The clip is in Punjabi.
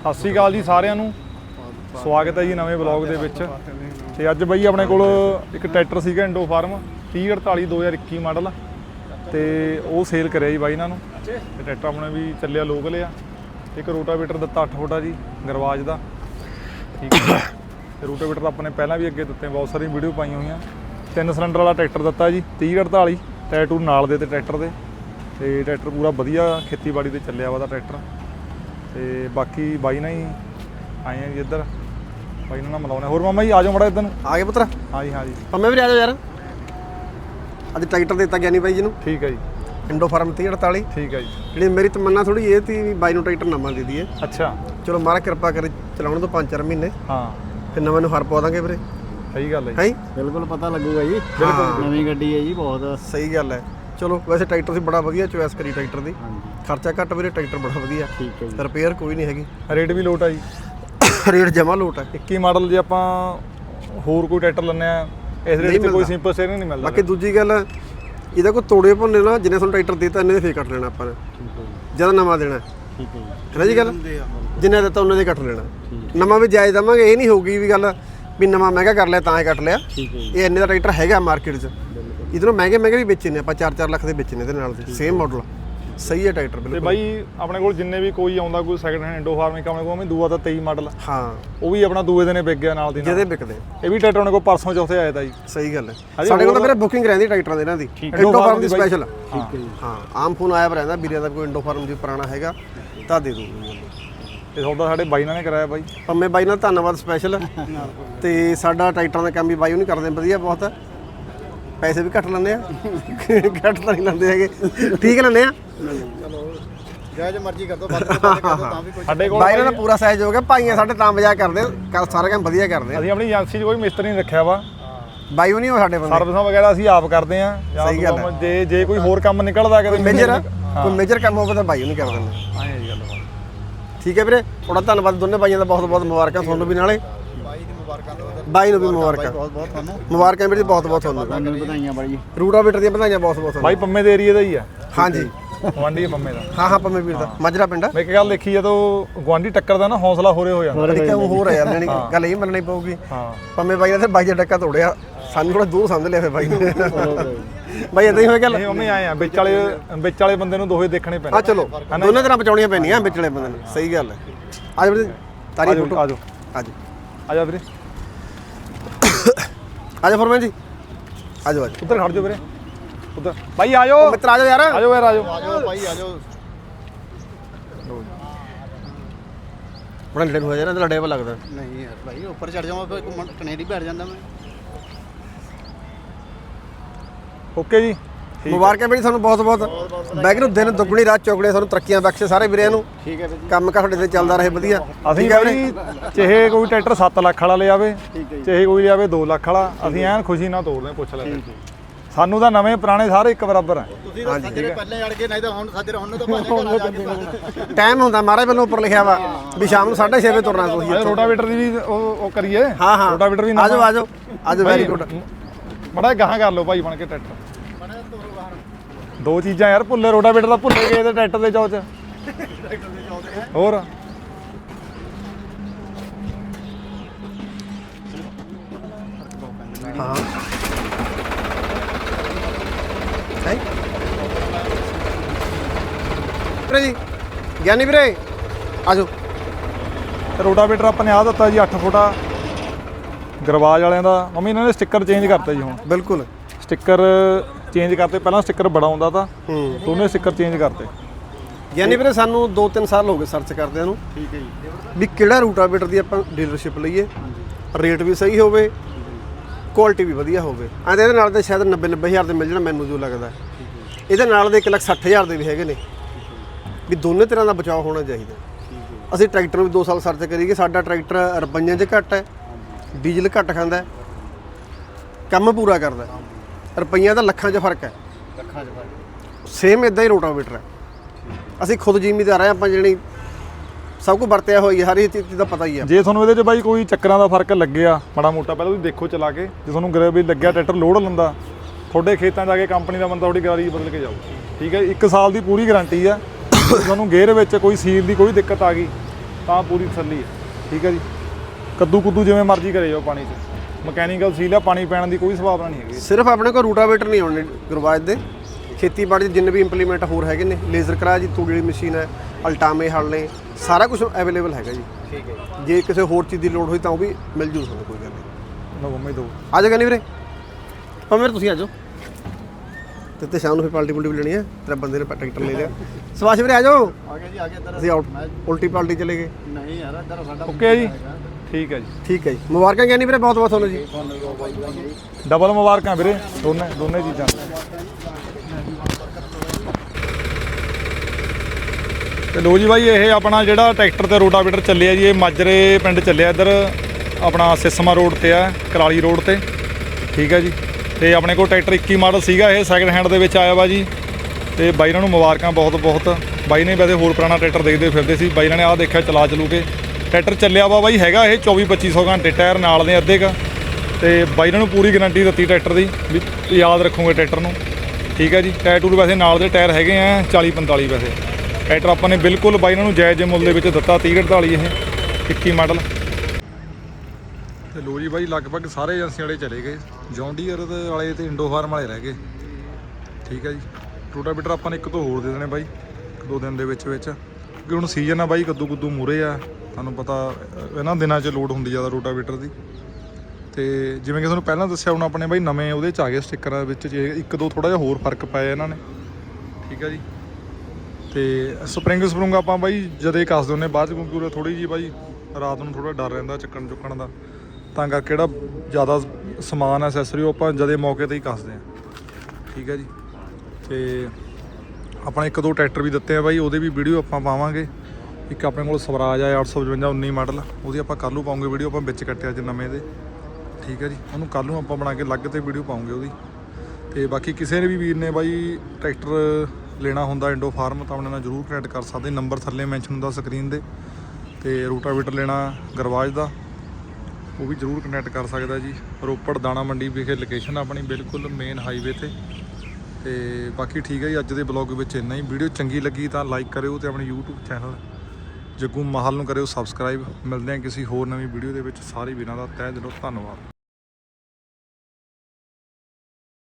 ਸਤਿ ਸ਼੍ਰੀ ਅਕਾਲ ਜੀ ਸਾਰਿਆਂ ਨੂੰ। ਸਵਾਗਤ ਹੈ ਜੀ ਨਵੇਂ ਬਲੌਗ ਦੇ ਵਿੱਚ। ਤੇ ਅੱਜ ਬਈ ਆਪਣੇ ਕੋਲ ਇੱਕ ਟਰੈਕਟਰ ਸੀਗਾ ਇੰਡੋ ਫਾਰਮ 3048 2021 ਮਾਡਲ। ਤੇ ਉਹ ਸੇਲ ਕਰਿਆ ਜੀ ਬਾਈ ਇਹਨਾਂ ਨੂੰ। ਤੇ ਟਰੈਕਟਰ ਆਪਣੇ ਵੀ ਚੱਲਿਆ ਲੋਕ ਲਿਆ ਇੱਕ ਰੋਟਾਵੇਟਰ ਦਿੱਤਾ 8 ਫੁੱਟਾ ਜੀ ਗਰਵਾਜ ਦਾ। ਠੀਕ ਹੈ ਤੇ ਰੋਟਾਵੇਟਰ ਆਪਣੇ ਪਹਿਲਾਂ ਵੀ ਅੱਗੇ ਦਿੱਤੇ, ਬਹੁਤ ਸਾਰੀ ਵੀਡੀਓ ਪਾਈਆਂ ਹੋਈਆਂ। ਤਿੰਨ ਸਿਲੰਡਰ ਵਾਲਾ ਟਰੈਕਟਰ ਦਿੱਤਾ ਜੀ 3048 ਟੈਟੂ ਨਾਲ ਦੇ ਤੇ ਟਰੈਕਟਰ ਦੇ। ਤੇ ਟਰੈਕਟਰ ਪੂਰਾ ਵਧੀਆ ਖੇਤੀਬਾੜੀ ਤੇ ਚੱਲਿਆ ਵਾ ਦਾ ਟਰੈਕਟਰ। ਤੇ ਬਾਕੀ ਬਾਈ ਨਾਲ ਹੀ ਆਏ ਆ ਜੀ ਇੱਧਰ। ਬਾਈ ਨਾਲ ਮਿਲਾਉਣੇ ਹੋਰ ਮਾਮਾ ਜੀ ਆ ਜਾਓ ਮੜਾ ਇੱਧਰ ਨੂੰ। ਆ ਗਏ ਪੁੱਤਰ? ਹਾਂ ਜੀ ਹਾਂ ਜੀ ਪੰਮੇ ਵੀ ਆ ਜਾਓ ਯਾਰ। ਅੱਜ ਟਰੈਕਟਰ ਦਿੱਤਾ ਗਿਆਨੀ ਬਾਈ ਜੀ ਨੂੰ। ਠੀਕ ਹੈ ਜੀ। ਇੰਡੋ ਫਾਰਮ 3048 ਠੀਕ ਹੈ ਜੀ। ਜਿਹੜੀ ਮੇਰੀ ਤਮੰਨਾ ਥੋੜੀ ਇਹ ਸੀ ਵੀ ਬਾਈ ਨੂੰ ਟਰੈਕਟਰ ਨਵਾਂ ਦੇ ਦਈਏ। ਅੱਛਾ। ਚਲੋ ਮਹਾਰਾਜ ਕਿਰਪਾ ਕਰੇ ਚਲਾਉਣ ਤੋਂ 5-4 ਮਹੀਨੇ। ਹਾਂ। ਫਿਰ ਨਵੇਂ ਨੂੰ ਹਰ ਪਵਾ ਦਾਂਗੇ ਵੀਰੇ। ਸਹੀ ਗੱਲ ਹੈ ਜੀ। ਹੈ? ਬਿਲਕੁਲ ਪਤਾ ਲੱਗੂਗਾ ਜੀ। ਬਿਲਕੁਲ ਨਵੀਂ ਗੱਡੀ ਹੈ ਜੀ ਬਹੁਤ। ਸਹੀ ਗੱਲ ਹੈ। ਚਲੋ ਵੈਸੇ ਟਰੈਕਟਰ ਸੀ ਬੜਾ ਵਧੀਆ ਚੋਇਸ ਕਰੀ ਟਰੈਕਟਰ ਦੀ। ਹਾਂਜੀ। ਖਰਚਾ ਘੱਟ ਵੀਰੇ ਟਰੈਕਟਰ ਬੜਾ ਵਧੀਆ। ਠੀਕ ਹੈ ਜੀ। ਰਿਪੇਅਰ ਕੋਈ ਨਹੀਂ ਹੈਗੀ। ਰੇਟ ਵੀ ਲੋਟ ਆ ਜੀ। ਰੇਟ ਜਮਾ ਲੋਟ ਹੈ 21 ਮਾਡਲ ਜੇ ਆਪਾਂ ਹੋਰ ਕੋਈ ਟਰੈਕਟਰ ਲੈਣੇ ਆ ਇਸ ਰੇਟ ਤੇ ਕੋਈ। ਸਿੰਪਲ ਸਟੀਅਰਿੰਗ ਨਹੀਂ ਮਿਲਦਾ। ਬਾਕੀ ਦੂਜੀ ਗੱਲ ਇਹਦਾ ਕੋਈ ਤੋੜੇ ਭੰਨੇ ਨਾ ਜਿੰਨੇ ਤੁਹਾਨੂੰ ਟਰੈਕਟਰ ਦਿੱਤਾ ਇਹਨੇ ਦੇ ਫੇਰ ਕੱਟ ਲੈਣਾ ਆਪਾਂ ਨੇ। ਠੀਕ ਹੈ ਜੀ। ਜਦੋਂ ਨਵਾਂ ਦੇਣਾ। ਠੀਕ ਹੈ ਜੀ। ਹੈ ਜੀ ਗੱਲ? ਜਿੰਨੇ ਦਿੱਤਾ ਉਹਨੇ ਦੇ ਕੱਟ ਲੈਣਾ। ਨਵਾਂ ਵੀ ਜਾਇਜ਼ ਦਵਾਂਗੇ ਇਹ ਨਹੀਂ ਹੋਊਗੀ ਵੀ ਗੱਲ ਵੀ ਨਵਾਂ ਮਹਿੰਗਾ ਕਰ ਲਿਆ ਤਾਂ ਹੀ ਕੱਟ ਲਿਆ। ਠੀਕ ਹੈ ਜੀ। ਇਹ ਇੰਨੇ ਦਾ ਟਰੈਕਟਰ ਹੈਗਾ ਮਾਰਕੀਟ 'ਚ। ਇਧਰੋਂ ਮਹਿੰਗੇ ਮਹਿੰਗੇ ਵੀ ਵੇਚੇ ਨੇ ਆਪਾਂ 4-4 ਲੱਖ ਦੇ ਵੇਚੇ ਨੇ ਇਹਦੇ ਨਾਲ ਦੇ ਸੇਮ ਮਾਡਲ ਸਹੀ ਹੈ ਟਰੈਕਟਰ ਤੇ ਬਿਲਕੁਲ। ਬਾਈ ਆਪਣੇ ਕੋਲ ਜਿੰਨੇ ਵੀ ਕੋਈ ਆਉਂਦਾ ਕੋਈ ਸੈਕਿੰਡ ਹੈਂਡ ਇੰਡੋ ਫਾਰਮਿੰਗ ਆਪਣੇ ਕੋਲ ਵੀ ਦੂਆ ਤਾਂ 23 ਮਾਡਲ ਹਾਂ। ਉਹ ਵੀ ਆਪਣਾ ਦੂਏ ਦਿਨੇ ਵਿਕ ਗਿਆ ਨਾਲ ਦੀ ਨਾਲ। ਜਿਹਦੇ ਵਿਕਦੇ। ਇਹ ਵੀ ਟਰੈਕਟਰ ਆਪਣੇ ਕੋਲ ਪਰਸੋਂ ਚੌਥੇ ਆਇਆ ਤਾ ਜੀ। ਸਹੀ ਗੱਲ ਹੈ। ਸਾਡੇ ਕੋਲ ਤਾਂ ਬੁਕਿੰਗ ਰਹਿੰਦੀ ਟਰੈਕਟਰਾਂ ਦੇ ਇਹਨਾਂ ਦੀ। ਇੰਡੋ ਫਾਰਮ ਦੀ ਦੀ ਸਪੈਸ਼ਲ ਠੀਕ ਹੈ ਹਾਂ ਆਮ ਫੋਨ ਆਇਆ ਰਹਿੰਦਾ ਵੀਰੇ ਦਾ ਕੋਈ ਇੰਡੋ ਫਾਰਮ ਜੀ ਪੁਰਾਣਾ ਹੈਗਾ ਤਾਂ ਦੇ ਦੂੰਗਾ ਤੇ ਸੌਦਾ ਸਾਡੇ ਬਾਈ ਨਾਲ ਨੇ ਕਰਾਇਆ ਬਾਈ। ਪੰਮੇ ਬਾਈ ਨਾਲ ਧੰਨਵਾਦ ਸਪੈਸ਼ਲ ਤੇ ਸਾਡਾ ਟਰੈਕਟਰਾਂ ਦਾ ਕੰਮ ਵੀ ਬਾਈ ਉਹ ਨਹੀਂ ਕਰਦੇ ਵਧੀਆ ਬਹੁਤ। ਪੈਸੇ ਵੀ ਘੱਟ ਲੈਂਦੇ ਆ। ਘੱਟ ਤਾਂ ਨਹੀਂ ਲੈਂਦੇ ਹੈਗੇ। ਠੀਕ ਲੈਂਦੇ ਆ। ਜਿਹੜਾ ਜੋ ਮਰਜ਼ੀ ਕਰ ਦੋ ਵੱਧ ਕਰ ਦੋ ਤਾਂ ਵੀ ਕੋਈ ਸਾਡੇ ਕੋਲ ਬਾਈ ਨਾਲ ਪੂਰਾ ਸਹਿਜ ਹੋ। ਗਿਆ ਭਾਈਆਂ ਸਾਡੇ ਤਾਂ ਮਜ਼ਾਕ ਕਰਦੇ ਕਰ ਸਾਰਾ ਕੰਮ ਵਧੀਆ ਕਰਦੇ ਆ। ਅਸੀਂ ਆਪਣੀ ਏਜੰਸੀ 'ਚ ਕੋਈ ਮਿਸਤਰੀ ਨਹੀਂ ਰੱਖਿਆ ਵਾ। ਬਾਈ ਉਹ ਨਹੀਂ ਉਹ ਸਾਡੇ ਬੰਦੇ। ਸਰਵਿਸਾਂ ਵਗੈਰਾ ਅਸੀਂ ਆਪ ਕਰਦੇ ਆ। ਸਹੀ ਗੱਲ ਹੈ। ਜੇ ਜੇ ਕੋਈ ਹੋਰ ਕੰਮ ਨਿਕਲਦਾ ਕਿਤੇ ਮੇਜਰ ਕੋਈ ਮੇਜਰ ਕੰਮ ਹੋਵੇ ਤਾਂ ਬਾਈ ਉਹ ਨਹੀਂ ਕਰ ਦਿੰਦੇ। ਆਏ ਜੀ ਗੱਲ। ਠੀਕ ਹੈ ਵੀਰੇ ਥੋੜਾ ਧੰਨਵਾਦ। ਦੋਨੇ ਬਾਈਆਂ ਦਾ ਬਹੁਤ ਬਹੁਤ ਮੁਬਾਰਕਾਂ। ਤੁਹਾਨੂੰ ਵੀ ਨਾਲੇ। ਬਾਈ ਨੂੰ ਵੀ ਮੁਬਾਰਕਾਂ ਬਹੁਤ ਬਹੁਤ ਤੁਹਾਨੂੰ। ਮੁਬਾਰਕਾਂ ਵੀਰੇ ਬਹੁਤ ਬਹੁਤ ਤੁਹਾਨੂੰ। ਤੁਹਾਨੂੰ ਵਧਾਈਆਂ ਬਾਈ ਜੀ। ਰੂਟਾਵੇਟਰ ਦੀਆਂ ਵਧਾਈਆਂ ਬਹੁਤ ਬਹੁਤ ਤੁਹਾਨੂੰ। ਬਾਈ ਪੰਮੇ ਦੇ ਏਰੀਆ ਦਾ ਹੀ ਆ। ਹਾਂਜੀ। ਗਵਾਂਢੀ ਪੰਮੇ ਦਾ। ਹਾਂ ਹਾਂ ਪੰਮੇ ਵੀਰ ਦਾ। ਮਾਜਰਾ ਪਿੰਡ ਆ। ਮੈਂ ਇੱਕ ਗੱਲ ਦੇਖੀ ਜਦੋਂ ਗਵਾਂਢੀ ਟੱਕਰਦਾ ਨਾ ਹੌਸਲਾ ਹੋਰੇ ਹੋ ਜਾਂਦਾ। ਤਰੀਕਾ ਉਹ ਹੋਰ ਹੈ ਯਾਰ ਲੈਣੀ ਗੱਲ ਇਹ ਮੰਨਣੀ ਪਊਗੀ। ਹਾਂ। ਪੰਮੇ ਬਾਈ ਨੇ ਤੇ ਬਾਈ ਦਾ ਡੱਕਾ ਤੋੜਿਆ। ਸਾਨੂੰ ਥੋੜਾ ਦੂਰ ਸਮਝ ਲਿਆ ਫੇ ਬਾਈ ਨੇ। ਬਾਈ ਇਦਾਂ ਹੀ ਹੋਇਆ ਗੱਲ? ਇਹ ਮੰਮੀ ਆਏ ਆ। ਵਿੱਚ ਵਾਲੇ ਵਿੱਚ ਵਾਲੇ ਬੰਦੇ ਨੂੰ ਦੋਹੇ ਦੇਖਣੇ ਪੈਣੇ। ਆ ਚਲੋ। ਦੋਨੇ ਤਰ੍ਹਾਂ ਬਚਾਉਣੀਆਂ ਪੈਣੀਆਂ ਵਿਚਲੇ ਬੰਦੇ ਨੂੰ। ਸਹੀ ਗੱਲ ਹੈ। ਆ ਜਾ ਵੀਰੇ ਤਾਰੀ ਆਜੋ ਫੋਟੋ। ਆਜੋ ਆ ਜਾ ਆ ਜਾ ਵੀਰੇ। ਆ ਜਾ ਫਰਮਾਨ ਜੀ। ਆ ਜਾ ਆ ਜਾ ਉੱਧਰ ਖੜ ਜਾਓ ਵੀਰੇ। ਉੱਧਰ। ਬਾਈ ਆ ਜਾਓ। ਮਿੱਤਰ ਆ ਜਾ ਯਾਰ। ਆ ਜਾਓ ਯਾਰ ਆ ਜਾਓ। ਆ ਜਾਓ ਬਾਈ ਆ ਜਾਓ। ਬੜਾ ਲੜੇ ਹੋ ਜਾ ਰਿਹਾ ਲੜੇ ਲੱਗਦਾ। ਨਹੀਂ ਯਾਰ ਭਾਈ ਉੱਪਰ ਚੜ ਜਾਵਾਂ ਫਿਰ ਘੁੰਮਣ ਕਨੇਡੀ ਬੈਠ ਜਾਂਦਾ ਮੈਂ। ਓਕੇ ਜੀ। ਮੁਬਾਰਕਾਂ ਬਈ ਤੁਹਾਨੂੰ ਬਹੁਤ ਬਹੁਤ। ਬੈਗ ਨੂੰ ਦਿਨ ਦੁੱਗਣੀ ਰਾਤ ਚੌਗੜੇ ਤੁਹਾਨੂੰ ਤਰੱਕੀਆਂ ਬਖਸ਼ੇ ਸਾਰੇ ਵੀਰਿਆਂ ਨੂੰ। ਠੀਕ ਹੈ ਵੀਰ ਜੀ। ਕੰਮ ਕਾ ਤੁਹਾਡੇ ਤੇ ਚੱਲਦਾ ਰਹੇ ਵਧੀਆ। ਅਸੀਂ ਬਾਈ ਚਾਹੇ ਕੋਈ ਟਰੈਕਟਰ 7 ਲੱਖ ਵਾਲਾ ਲਿਆਵੇ ਠੀਕ ਹੈ ਜੀ। ਚਾਹੇ ਕੋਈ ਲਿਆਵੇ 2 ਲੱਖ ਵਾਲਾ ਅਸੀਂ ਐਨ ਖੁਸ਼ੀ ਨਾਲ ਤੋੜਦੇ ਪੁੱਛ ਹੈ ਸਾਨੂੰ ਤਾਂ ਨਵੇਂ ਪੁਰਾਣੇ ਸਾਰੇ ਇੱਕ ਬਰਾਬਰ ਆ ਤੁਸੀਂ ਤਾਂ ਸਾਡੇ ਪਹਿਲੇ ਅੜ ਗਏ ਨਹੀਂ ਤਾਂ ਹੁਣ ਸਾਡੇ ਹੁਣ ਨੂੰ ਤਾਂ ਭਾਜੇ ਘਰ ਆ ਜਾ ਕੇ ਟਾਈਮ ਹੁੰਦਾ ਮਹਾਰਾਜ ਵੱਲੋਂ ਉੱਪਰ ਲਿਖਿਆ ਵਾ ਵੀ ਸ਼ਾਮ ਨੂੰ 6:30 ਵਜੇ ਤੁਰਨਾ ਤੁਸੀਂ ਰੋਟਾਵੇਟਰ ਦੀ ਵੀ ਉਹ ਉਹ ਕਰੀਏ। ਹਾਂ ਹਾਂ। ਰੋਟਾਵੇਟਰ ਵੀ ਆ ਜਾਓ ਆ ਜਾਓ ਆ ਜਾਓ ਵੈਰੀ ਗੁੱਡ ਬੜਾ ਗਾਹਾਂ ਕਰ ਲਓ ਭਾਈ ਬਣ ਕੇ ਟਰੈਕਟਰ। ਦੋ ਚੀਜ਼ਾਂ ਯਾਰ ਭੁੱਲੇ ਰੋਟਾਵੇਟਰ ਦਾ ਭੁੱਲੇ ਗਏ ਤੇ ਟਰੈਕਟਰ ਦੇ ਚੌਚ ਹੋਰ? ਹਾਂ ਹੈ ਵੀਰੇ ਜੀ ਗਿਆਨੀ ਵੀਰੇ ਆ ਜਾਓ ਤੇ ਰੋਟਾਵੇਟਰ ਆਪਾਂ ਨੇ ਆ ਦਿੱਤਾ ਜੀ 8 ਫੁੱਟਾ ਗਰਵਾਜ ਵਾਲਿਆਂ ਦਾ। ਮੰਮੀ ਇਹਨਾਂ ਨੇ ਸਟicker ਚੇਂਜ ਕਰਤਾ ਜੀ ਹੁਣ। ਬਿਲਕੁਲ। ਸਟicker ਚੇਂਜ ਕਰਤੇ ਪਹਿਲਾਂ ਸਟicker ਬੜਾ ਹੁੰਦਾ ਤਾਂ ਹੂੰ। ਦੋਨੇ ਸਟicker ਚੇਂਜ ਕਰਤੇ। ਗਿਆਨੀ ਵੀਰੇ ਸਾਨੂੰ 2-3 ਸਾਲ ਹੋ ਗਏ ਸਰਚ ਕਰਦਿਆਂ ਨੂੰ। ਠੀਕ ਹੈ ਜੀ। ਵੀ ਕਿਹੜਾ ਰੂਟਾਵੇਟਰ ਦੀ ਆਪਾਂ ਡੀਲਰਸ਼ਿਪ ਲਈਏ। ਰੇਟ ਵੀ ਸਹੀ ਹੋਵੇ ਕੁਆਲਿਟੀ ਵੀ ਵਧੀਆ ਹੋਵੇ। ਐਂ ਤਾਂ ਇਹਦੇ ਨਾਲ ਤੇ ਸ਼ਾਇਦ 90 90000 ਦੇ ਮਿਲ ਜਾਣਾ ਮੈਨੂੰ ਜੋ ਲੱਗਦਾ। ਇਹਦੇ ਨਾਲ ਦੇ 160000 ਦੇ ਵੀ ਹੈਗੇ ਨੇ। ਵੀ ਦੋਨੇ ਤਰ੍ਹਾਂ ਦਾ ਬਚਾਅ ਹੋਣਾ ਚਾਹੀਦਾ। ਅਸੀਂ ਟਰੈਕਟਰ ਵੀ 2 ਸਾਲ ਸਰਚ ਕਰੀਏ ਸਾਡਾ ਟਰੈਕਟਰ ਰੁਪਈਆਂ 'ਚ ਘੱਟ ਹੈ ਡੀਜ਼ਲ ਘੱਟ ਖਾਂਦਾ ਕੰਮ ਪੂਰਾ ਕਰਦਾ। ਰੁਪਈਆਂ ਦਾ ਲੱਖਾਂ 'ਚ ਫ਼ਰਕ ਹੈ। ਲੱਖਾਂ ਚ ਭਾਈ ਸੇਮ ਇਦਾਂ ਹੀ ਰੋਟਾਵੇਟਰ ਹੈ। ਅਸੀਂ ਖੁਦ ਜ਼ਿਮੀਦਾਰ ਆ ਆਪਾਂ ਜਿਹੜੀ ਸਭ ਕੁਝ ਵਰਤਿਆ ਹੋਈ ਹੈ ਹਰ ਇੱਕ ਚੀਜ਼ ਦਾ ਪਤਾ ਹੀ ਹੈ। ਜੇ ਤੁਹਾਨੂੰ ਇਹਦੇ 'ਚ ਬਾਈ ਕੋਈ ਚੱਕਰਾਂ ਦਾ ਫ਼ਰਕ ਲੱਗਿਆ ਮਾੜਾ ਮੋਟਾ ਪਹਿਲਾਂ ਤੁਸੀਂ ਦੇਖੋ ਚਲਾ ਕੇ ਜੇ ਤੁਹਾਨੂੰ ਗਰੇ ਵੀ ਲੱਗਿਆ ਟਰੈਕਟਰ ਲੋਡ ਲੰਦਾ ਤੁਹਾਡੇ ਖੇਤਾਂ 'ਚ ਜਾ ਕੇ ਕੰਪਨੀ ਦਾ ਬੰਦਾ ਤੁਹਾਡੀ ਗਾਰੀ ਬਦਲ ਕੇ ਜਾਊ। ਠੀਕ ਹੈ 1 ਸਾਲ ਦੀ ਪੂਰੀ ਗਾਰੰਟੀ ਆ ਜੇ ਤੁਹਾਨੂੰ ਗੇਅਰ ਵਿੱਚ ਕੋਈ ਸੀਲ ਦੀ ਕੋਈ ਦਿੱਕਤ ਆ ਗਈ ਤਾਂ ਪੂਰੀ ਤਸੱਲੀ ਹੈ। ਠੀਕ ਹੈ ਜੀ। ਕੱਦੂ ਕੁੱਦੂ ਜਿਵੇਂ ਮਰਜ਼ੀ ਕਰੇ ਜਾਓ ਪਾਣੀ 'ਚ। ਮਕੈਨੀਕਲ ਸੀਲ ਆ ਪਾਣੀ ਪੈਣ ਦੀ ਕੋਈ ਸੰਭਾਵਨਾ ਨਹੀਂ ਹੈਗੀ। ਸਿਰਫ ਆਪਣੇ ਕੋਲ ਰੂਟਾਵੇਟਰ ਨਹੀਂ ਆਉਣੇ ਗੁਰਬਾਜ ਦੇ। ਖੇਤੀਬਾੜੀ ਦੇ ਜਿੰਨੇ ਵੀ ਇੰਪਲੀਮੈਂਟ ਹੋਰ ਹੈਗੇ ਨੇ ਲੇਜ਼ਰ ਕਰਾ ਜੀ ਤੂੜੀ ਮਸ਼ੀਨ ਹੈ ਅਲਟਾਮੇ ਹਲ ਨੇ ਸਾਰਾ ਕੁਝ ਅਵੇਲੇਬਲ ਹੈਗਾ ਜੀ। ਠੀਕ ਹੈ ਜੇ। ਕਿਸੇ ਹੋਰ ਚੀਜ਼ ਦੀ ਲੋੜ ਹੋਈ ਤਾਂ ਉਹ ਵੀ ਮਿਲ ਜੂ ਤੁਹਾਨੂੰ ਕੋਈ ਗੱਲ ਨਹੀਂ। ਲਓ ਮੰਮੀ ਦੋ। ਆ ਜਾਗਾ ਨਹੀਂ ਵੀਰੇ। ਭਾਵੇਂ ਵੀਰੇ ਤੁਸੀਂ ਆ ਜਾਓ। ਤੇ ਤੇ ਸ਼ਾਮ ਨੂੰ ਫਿਰ ਪਾਲਟੀ ਪੁਲਟੀ ਵੀ ਲੈਣੀ ਹੈ ਤੇਰਾ ਬੰਦੇ ਨੇ ਟਰੈਕਟਰ ਲੈ ਲਿਆ। ਸੁਭਾਸ਼ ਵੀਰੇ ਆ ਜਾਓ। ਆ ਗਿਆ ਜੀ ਆ ਗਿਆ ਇੱਧਰ ਅਸੀਂ ਆਊਟ ਉਲਟੀ ਪਾਲਟੀ ਚਲੇ ਗਏ। ਨਹੀਂ ਯਾਰ ਇੱਧਰ ਸਾਡਾ ਓਕੇ ਜੀ। ਠੀਕ ਹੈ ਜੀ। ਠੀਕ ਹੈ ਜੀ। ਮੁਬਾਰਕਾਂ ਗਿਆਨੀ ਵੀਰੇ? ਬਹੁਤ ਬਹੁਤ ਤੁਹਾਨੂੰ ਜੀ। ਡਬਲ ਮੁਬਾਰਕਾਂ ਵੀਰੇ ਦੋਨੇ ਦੋਨੇ ਚੀਜ਼ਾਂ ਤੇ। ਲੋ ਜੀ ਬਾਈ ਇਹ ਆਪਣਾ ਜਿਹੜਾ ਟਰੈਕਟਰ ਤੇ ਰੋਟਾਵੇਟਰ ਚੱਲਿਆ ਜੀ ਇਹ ਮਾਜਰੇ ਪਿੰਡ ਚੱਲਿਆ ਇੱਧਰ। ਆਪਣਾ ਸਿਸਮਾ ਰੋਡ ਤੇ ਆ ਕਰਾਲੀ ਰੋਡ ਤੇ। ਠੀਕ ਹੈ ਜੀ। ਤੇ ਆਪਣੇ ਕੋਲ ਟਰੈਕਟਰ 21 ਮਾਡਲ ਸੀਗਾ ਇਹ ਸੈਕਿੰਡ ਹੈਂਡ ਦੇ ਵਿੱਚ ਆਇਆ ਵਾ ਜੀ। ਤੇ ਬਾਈ ਇਹਨਾਂ ਨੂੰ ਮੁਬਾਰਕਾਂ ਬਹੁਤ ਬਹੁਤ ਬਾਈ ਨੇ ਵੈਸੇ ਹੋਰ ਪੁਰਾਣਾ ਟਰੈਕਟਰ ਦੇਖਦੇ ਫਿਰਦੇ ਸੀ। ਬਾਈ ਇਹਨਾਂ ਨੇ ਆਹ ਦੇਖਿਆ ਚਲਾ ਚਲੂ ਕੇ। ਟਰੈਕਟਰ ਚੱਲਿਆ ਵਾ ਬਾਈ, ਹੈਗਾ ਇਹ 24 2500 ਘੰਟੇ ਟਾਇਰ ਨਾਲ ਦੇ ਅੱਧੇ ਕਾ। ਤੇ ਬਾਈ ਇਹਨਾਂ ਨੂੰ ਪੂਰੀ ਗਾਰੰਟੀ ਦਿੱਤੀ ਟਰੈਕਟਰ ਦੀ, ਵੀ ਯਾਦ ਰੱਖੋਗੇ ਟਰੈਕਟਰ ਨੂੰ। ਠੀਕ ਹੈ ਜੀ, ਟਾਇਰ ਟੂਰ ਵੈਸੇ ਨਾਲ ਦੇ ਟਾਇਰ ਹੈਗੇ ਆ 40 45 ਵੈਸੇ। ਟਰੈਕਟਰ ਆਪਾਂ ਨੇ ਬਿਲਕੁਲ ਬਾਈ ਇਹਨਾਂ ਨੂੰ ਜਾਇਜ਼ ਜਿਹੇ ਮੁੱਲ ਦੇ ਵਿੱਚ ਦਿੱਤਾ 30 48 ਇਹ 21 ਮਾਡਲ। ਤੇ ਲੋ ਜੀ ਬਾਈ, ਲਗਭਗ ਸਾਰੇ ਏਜੰਸੀ ਵਾਲੇ ਚਲੇ ਗਏ। ਜੌਨ ਡੀਅਰ ਵਾਲੇ ਤੇ ਇੰਡੋ ਫਾਰਮ ਵਾਲੇ ਰਹਿ ਗਏ। ਠੀਕ ਹੈ ਜੀ ਰੋਟਾਵੇਟਰ ਆਪਾਂ ਨੇ ਇੱਕ ਤੋਂ ਹੋਰ ਦੇ ਦੇਣੇ ਬਾਈ ਦੋ ਦਿਨ ਦੇ ਵਿੱਚ ਵਿੱਚ। ਕਿਉਂਕਿ ਹੁਣ ਸੀਜ਼ਨ ਆ ਬਾਈ ਕੱਦੂ ਕੁੱਦੂ ਮੂਰੇ ਆ। ਤੁਹਾਨੂੰ ਪਤਾ ਇਹਨਾਂ ਦਿਨਾਂ 'ਚ ਲੋਡ ਹੁੰਦੀ ਜ਼ਿਆਦਾ ਰੋਟਾਵੇਟਰ ਦੀ। ਤੇ ਜਿਵੇਂ ਕਿ ਤੁਹਾਨੂੰ ਪਹਿਲਾਂ ਦੱਸਿਆ, ਹੁਣ ਆਪਣੇ ਬਾਈ ਨਵੇਂ ਉਹਦੇ 'ਚ ਆ ਗਏ ਸਟicker ਵਿੱਚ, ਜੇ ਇੱਕ ਦੋ ਥੋੜਾ ਜਿਹਾ ਹੋਰ ਫ਼ਰਕ ਪਾਇਆ ਇਹਨਾਂ ਨੇ। ਠੀਕ ਹੈ ਜੀ। ਤੇ ਸਪਰਿੰਗ ਸਪਰੁੰਗ ਆਪਾਂ ਬਾਈ ਜਦੇ ਕੱਸ ਦਿੰਦੇ ਬਾਅਦ ਚ ਕਿਉਂਕਿ ਉਰੇ ਥੋੜੀ ਜੀ ਬਾਈ ਰਾਤ ਨੂੰ ਥੋੜਾ ਡਰ ਰਹਿੰਦਾ ਚੱਕਣ ਚੁੱਕਣ ਦਾ। ਤਾਂ ਕਰਕੇ ਜਿਹੜਾ ਜ਼ਿਆਦਾ ਸਮਾਨ ਐਸੈਸਰੀ ਉਹ ਆਪਾਂ ਜਦੇ ਮੌਕੇ ਤੇ ਹੀ ਕੱਸਦੇ ਆ ਠੀਕ ਹੈ ਜੀ। ਤੇ ਆਪਾਂ ਇੱਕ ਦੋ ਟਰੈਕਟਰ ਵੀ ਦਿੱਤੇ ਆ ਬਾਈ, ਉਹਦੇ ਵੀ ਵੀਡੀਓ ਆਪਾਂ ਪਾਵਾਂਗੇ। ਇੱਕ ਆਪਣੇ ਕੋਲ ਸਵਰਾਜ ਆ 855 19 ਮਾਡਲ। ਉਹਦੀ ਆਪਾਂ ਕੱਲ੍ਹ ਨੂੰ ਪਾਉਂਗੇ ਵੀਡੀਓ, ਆਪਾਂ ਵਿੱਚ ਕੱਟਿਆ ਅੱਜ ਨਵੇਂ ਦੇ। ਠੀਕ ਹੈ ਜੀ। ਉਹਨੂੰ ਕੱਲ੍ਹ ਨੂੰ ਆਪਾਂ ਬਣਾ ਕੇ ਅਲੱਗ ਤੇ ਵੀਡੀਓ ਪਾਉਂਗੇ ਉਹਦੀ। ਤੇ ਬਾਕੀ ਕਿਸੇ ਨੇ ਵੀ ਵੀਰ ਨੇ ਬਾਈ ਟਰੈਕਟਰ ਲੈਣਾ ਹੁੰਦਾ ਇੰਡੋ ਫਾਰਮ, ਤਾਂ ਆਪਣੇ ਨਾਲ ਜਰੂਰ ਕਨੈਕਟ ਕਰ ਸਕਦੇ। ਨੰਬਰ ਥੱਲੇ ਮੈਂਸ਼ਨ ਹੁੰਦਾ ਸਕਰੀਨ ਦੇ। ਤੇ ਰੂਟਾਵੇਟਰ ਲੈਣਾ ਗਰਵਾਜ ਦਾ। ਉਹ ਵੀ ਜਰੂਰ ਕਨੈਕਟ ਕਰ ਸਕਦਾ ਜੀ। ਰੋਪੜ ਦਾਣਾ ਮੰਡੀ ਵਿਖੇ ਲੋਕੇਸ਼ਨ ਆਪਣੀ, ਬਿਲਕੁਲ ਮੇਨ ਹਾਈਵੇ ਤੇ। ਤੇ ਬਾਕੀ ਠੀਕ ਹੈ ਜੀ, ਅੱਜ ਦੇ ਬਲੌਗ ਵਿੱਚ ਇੰਨਾ ਹੀ। ਵੀਡੀਓ ਚੰਗੀ ਲੱਗੀ ਤਾਂ ਲਾਈਕ ਕਰਿਓ ਤੇ ਆਪਣੇ YouTube ਚੈਨਲ ਜੱਗੂ ਮਾਹਲ ਨੂੰ ਕਰਿਓ ਸਬਸਕ੍ਰਾਈਬ। ਮਿਲਦੇ ਹਾਂ ਕਿਸੇ ਹੋਰ ਨਵੀਂ ਵੀਡੀਓ ਦੇ ਵਿੱਚ। ਸਾਰੇ ਵੀਰਾਂ ਦਾ ਤਹਿ ਦਿਲੋਂ ਧੰਨਵਾਦ।